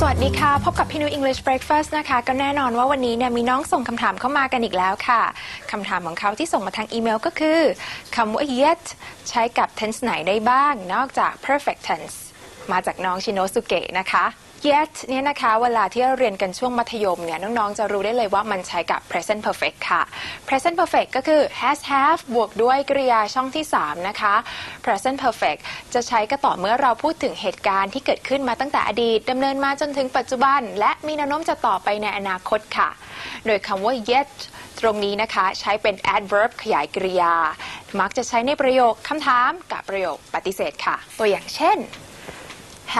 สวัสดีค่ะ พบกับพี่นุ้ย English Breakfast นะคะ ก็แน่นอนว่าวันนี้เนี่ยมีน้องส่งคำถามเข้ามากันอีกแล้วค่ะคำถามของเขาที่ส่งมาทางอีเมลก็คือคำว่า yet ใช้กับ tense ไหนได้บ้าง นอกจาก perfect tense มาจากน้องชิโนสุเกะนะคะ yet เนี่ยนะคะเวลาที่เราเรียนกันช่วงมัธยมเนี่ยน้องๆจะรู้ได้เลยว่ามันใช้กับ present perfect ค่ะ present perfect ก็คือ has have บวกด้วยกริยาช่องที่ 3 นะคะ present perfect จะใช้ก็ต่อเมื่อเราพูดถึงเหตุการณ์ที่เกิดขึ้นมาตั้งแต่อดีตดำเนินมาจนถึงปัจจุบัน และมีแนวโน้มจะต่อไปในอนาคตค่ะ โดยคำว่า yet ตรงนี้นะคะใช้เป็น adverb ขยายกริยา มักจะใช้ในประโยคคำถามกับประโยคปฏิเสธค่ะ ตัวอย่างเช่น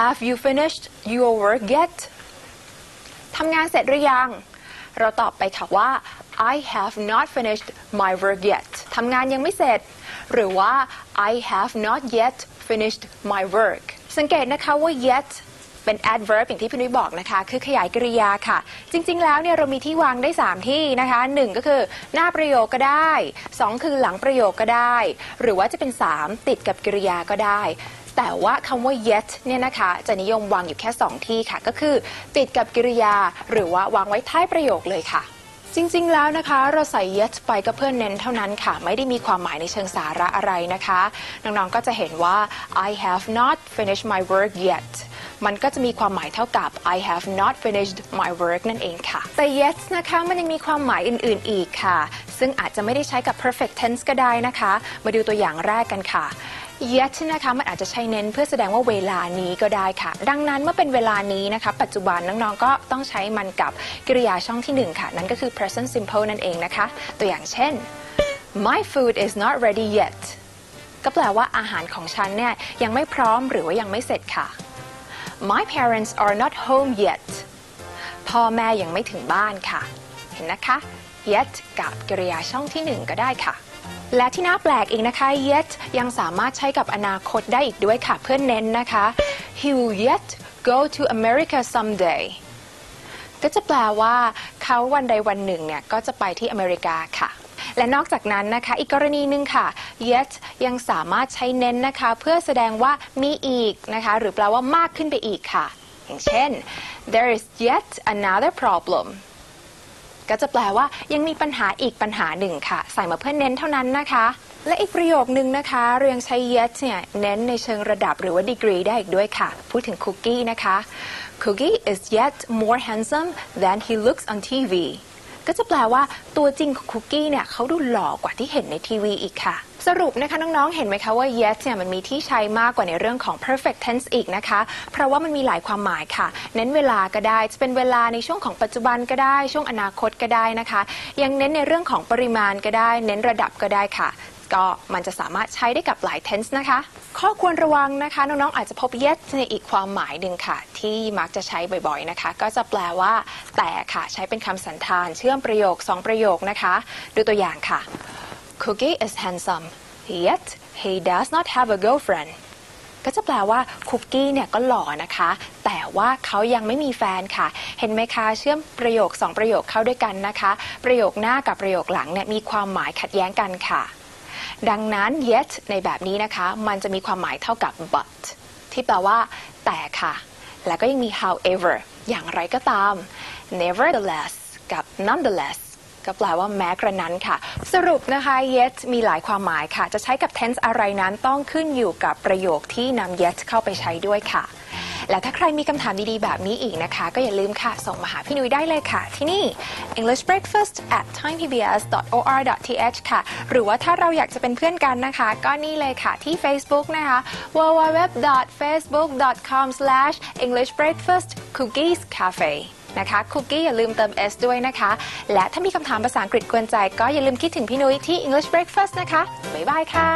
Have you finished your work yet ทำงานเสร็จหรือยัง เราตอบไปค่ะว่า I have not finished my work yet ทำงานยังไม่เสร็จ หรือว่า I have not yet finished my work สังเกตนะคะว่า yet เป็น adverb อย่างที่พี่นุ้ยบอกนะคะ คือขยายกริยาค่ะ จริง ๆ แล้วเนี่ยเรามีที่วางได้ 3 ที่นะคะ 1 ก็คือหน้าประโยคก็ได้ 2 คือหลังประโยคก็ได้ หรือว่าจะเป็น 3 ติดกับกริยาก็ได้ แต่ว่าคำว่า yet เนี่ยนะคะจะนิยมวางอยู่แค่ 2 ที่ค่ะ ก็คือ ติดกับกริยา หรือว่าวางไว้ท้ายประโยคเลยค่ะ จริงๆ แล้วนะคะ เราใส่ yet ไปก็เพื่อเน้นเท่านั้นค่ะ ไม่ได้มีความหมายในเชิงสาระอะไรนะคะ น้องๆ ก็จะเห็นว่า I have not finished my work yet มันก็จะมีความหมายเท่ากับ I have not finished my work นั่นเองค่ะ แต่ yet นะคะมันยังมีความหมายอื่นๆ อีกค่ะ ซึ่งอาจจะไม่ได้ใช้กับ perfect tense ก็ได้นะคะ มาดูตัวอย่างแรกกันค่ะ yet นะคะมันอาจจะใช้เน้นเพื่อแสดงว่าเวลานี้ก็ได้ค่ะ ดังนั้นเมื่อเป็นเวลานี้นะคะ ปัจจุบันน้องๆก็ต้องใช้มันกับกริยาช่องที่หนึ่งค่ะ นั่นก็คือ present simple นั่นเองนะคะ ตัวอย่างเช่น my food is not ready yet ก็แปลว่าอาหารของฉันเนี่ยยังไม่พร้อมหรือว่ายังไม่เสร็จค่ะ my parents are not home yet พ่อแม่ยังไม่ถึงบ้านค่ะ เห็นนะคะ yet กับกริยาช่องที่หนึ่งก็ได้ค่ะ และที่น่าแปลกอีกนะคะ yet ยังสามารถใช้กับอนาคตได้อีกด้วยค่ะ เพื่อเน้นนะคะ he will yet go to America someday ก็จะแปลว่าเขาวันใดวันหนึ่งเนี่ยก็จะไปที่อเมริกาค่ะ และนอกจากนั้นนะคะ อีกกรณีหนึ่งค่ะ yet ยังสามารถใช้เน้นนะคะ เพื่อแสดงว่ามีอีกนะคะ หรือแปลว่ามากขึ้นไปอีกค่ะ อย่างเช่น there is yet another problem ก็จะแปลว่ายังมีปัญหาอีกปัญหาหนึ่งค่ะ ใส่มาเพื่อเน้นเท่านั้นนะคะ และอีกประโยคนึงนะคะ เรียงใช้ yet เนี่ยเน้นในเชิงระดับหรือว่าดีกรีได้อีกด้วยค่ะ พูดถึงคุกกี้นะคะ Cookie is yet more handsome than he looks on TV ก็จะแปลว่าตัวจริงของคุกกี้เนี่ยเขาดูหล่อกว่าที่เห็นในทีวีอีกค่ะ สรุปนะคะน้องๆ เห็นไหมคะว่า yes เนี่ยมันมีที่ใช้มากกว่าในเรื่องของ perfect tense อีกนะคะ เพราะว่ามันมีหลายความหมายค่ะ เน้นเวลาก็ได้จะเป็นเวลาในช่วงของปัจจุบันก็ได้ช่วงอนาคตก็ได้นะคะ ยังเน้นในเรื่องของปริมาณก็ได้ เน้นระดับก็ได้ค่ะ ก็มันจะสามารถใช้ได้กับหลาย tense นะคะ ข้อควรระวังนะคะ น้องๆ อาจจะพบ yet ในอีกความหมายหนึ่งค่ะ ที่มักจะใช้บ่อยๆนะคะ ก็จะแปลว่า แต่ค่ะใช้เป็นคำสันธาน เชื่อมประโยค 2 ประโยคนะคะ ดูตัวอย่างค่ะ Cookie is handsome yet he does not have a girlfriend ก็จะแปลว่าคุกกี้เนี่ยก็หล่อนะคะ แต่ว่าเขายังไม่มีแฟนค่ะ เห็นไหมคะเชื่อมประโยค 2 ประโยคเข้าด้วยกันนะคะ ประโยคหน้ากับประโยคหลังเนี่ยมีความหมายขัดแย้งกันค่ะ ดังนั้น yet ในแบบนี้นะคะ มันจะมีความหมายเท่ากับ but ที่แปลว่า แต่ค่ะ แล้วก็ยังมี however อย่างไรก็ตาม nevertheless กับ nonetheless ก็แปลว่าแม้กระนั้นค่ะ สรุปนะคะ yet มีหลายความหมายค่ะ จะใช้กับ tense อะไรนั้นต้องขึ้นอยู่กับประโยคที่นำ yet เข้าไปใช้ด้วยค่ะ และถ้าใครมีคำถามดีๆ แบบนี้อีกนะคะ ก็อย่าลืมค่ะ ส่งมาหาพี่นุ้ยได้เลยค่ะ ที่นี่ English Breakfast at thaiPBS.or.th ค่ะ หรือว่าถ้าเราอยากจะเป็นเพื่อนกันนะคะ ก็นี่เลยค่ะที่ Facebook นะคะ www.facebook.com/englishbreakfastcookiescafe นะคะคุกกี้อย่าลืมเติม S ด้วยนะคะ และถ้ามีคำถามภาษาอังกฤษกวนใจ ก็อย่าลืมคิดถึงพี่นุ้ยที่ English Breakfast นะคะ บ๊ายบายค่ะ